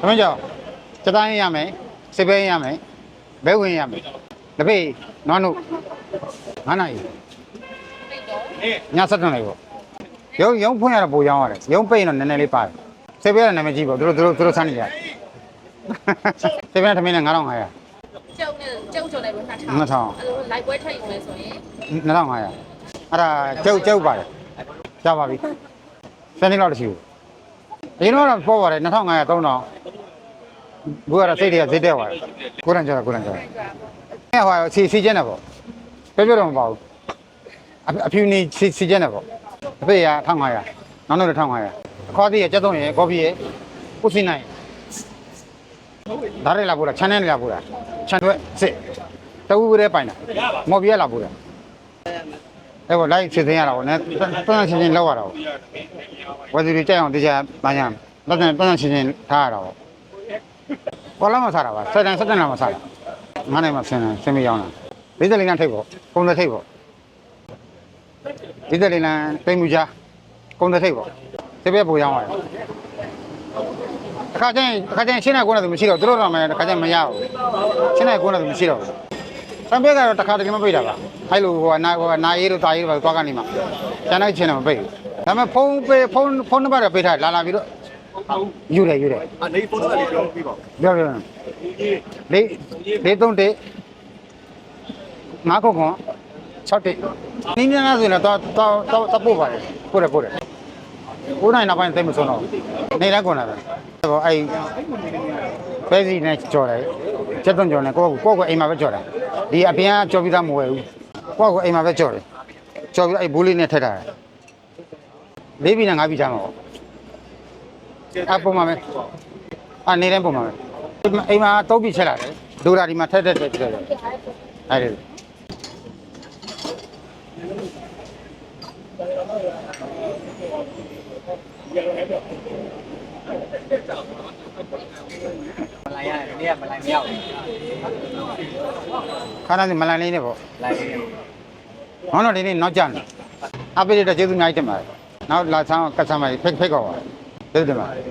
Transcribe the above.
သမင်းကြောင့်စတိုင်းရမယ်စိတ်ပဲရမယ်ဘဲဝင်ရမယ်တပိတ်နွားနုငါးနိုင်ည7နိုင်ပေါ့ရုံရုံဖွင့်ရတော့ပိုရောင်းရတယ်ရုံပိတ်ရင်တော့နည်းနည်းလေးပါတယ်စိတ်ပဲကနာမည်ကြီးပေါ့သူတို့သူတို့သူတို့ဆန်းနေကြစိတ်ပဲသမင်းနဲ့9500ကျုပ်နဲ့ကျုပ်ကျော်လိုက်လို့2000 2000အဲ့လိုလိုက်ပွဲထည့်ယူမယ်ဆိုရင်2500အဲ့ဒါကျုပ်ကျုပ်ပါတယ်ရပါပြီစနေလောက်တရှိဘူး ဒီတော့တော့ပေါ်ပါတယ်2500 3000ဘူးကတော့စိတ်တွေကဈေးတက်သွားတယ်ကိုရန်ကြတာကိုရန်ကြတာအဲ့ဟိုစီစီကျင်းတယ်ပေါ့ပြောပြောတော့မပေါ့ဘူးအဖြူနေစီစီကျင်းတယ်ပေါ့အဖေက1500နောက်တော့1500ခေါ်သေးရကျက်သုံးရယ်ကော်ဖီရယ်ပုစီနိုင်ဒါရလာပို့တာချန်နယ်လာပို့တာချန်တွဲစစ်တဝူရဲပိုင်တာမော်ဘီရလာပို့တာ အဲ့ဘောလိုက်စစ်သိရတာပေါ့နဲ့ပန်းချင်းချင်းလောက်ရတာပေါ့ဝယ်သူတွေကြိုက်အောင်တရားဘာညာပန်းပန်းချင်းချင်းထားရတာပေါ့ဘောလာမစားတာပါစက်တန်စက်တန်လာမစားတာငါးနိုင်မဆင်းတယ်ဆင်းမရောက်တာဒီသက်လေးကထိတ်ပေါ့ကုန်းသက်ထိတ်ပေါ့ဒီသက်လေးကတိမ်မူချာကုန်းသက်ထိတ်ပေါ့ဒီဘက်ပူရောက်ရတယ်အခါကျရင်အခါကျရင်ရှင်းနိုင်ကုန်းတယ်မရှိတော့သူတို့တော့မယ်အခါကျရင်မရဘူးရှင်းနိုင်ကုန်းတယ်မရှိတော့ဘူး။ တံပဲကတော့တစ်ခါတည်းမပိတ်တာပါ။အဲ့လိုဟိုကနာဟိုကနာရေးတို့တာရေးတို့ပဲသွားကနေမှကျန်တဲ့ချင်းတော့မပိတ်ဘူး။ဒါပေမဲ့ဖုန်းပေးဖုန်းဖုန်းနံပါတ်တော့ပေးထားတယ်လာလာပြီးတော့ယူတယ်ယူတယ်အနေဖုန်းတော့လေးပြောပြပါဦးပြောပြောလေးလေးသုံးတေငါးခုခွန်6တေနင်းနေတာဆိုရင်တော့တော့တော့တော့ပို့ပါတယ်ပို့တယ်ပို့တယ်ကိုနိုင်နောက်ပိုင်းသိမဆုံးတော့နေလည်းကုန်လာတယ်ဟိုအဲ့ပဲစီနဲ့ကြော်တယ်ချက်သွန်ကြော်နဲ့ကိုယ့်ကိုကိုယ့်ကိုအိမ်မှာပဲကြော်တယ် ဒီအပြင်ကကြော်ပြီးသားမဝယ်ဘူးကိုယ့်ကိုအိမ်မှာပဲကြော်တယ်ကြော်ပြီးအဲ့ဘူးလေးနဲ့ထက်တာလေးပြီးနဲ့ငါးပြီးချမ်းမှာပေါ့အပုံမှာပဲအနေတိုင်းပုံမှာပဲအိမ်မှာတောက်ပြီးချက်လာတယ်ဒိုရာဒီမှာထက်တက်တက်တက်တယ်အဲ့ဒီ မလိုက်ရတယ်ဒီကမလိုက်မရောက်ဘူးခါနာစီမလန်လေးနဲ့ပေါ့လိုက်ရတယ်။ဟောတော့ဒီနေ့နောက်ကျနေ။အပိရတဲ့ကျေးဇူးအများကြီးတင်ပါတယ်။နောက်လာဆောင်ကတ်ဆာမကြီးဖိတ်ဖိတ်ကောပါ။ကျေးဇူးတင်ပါတယ်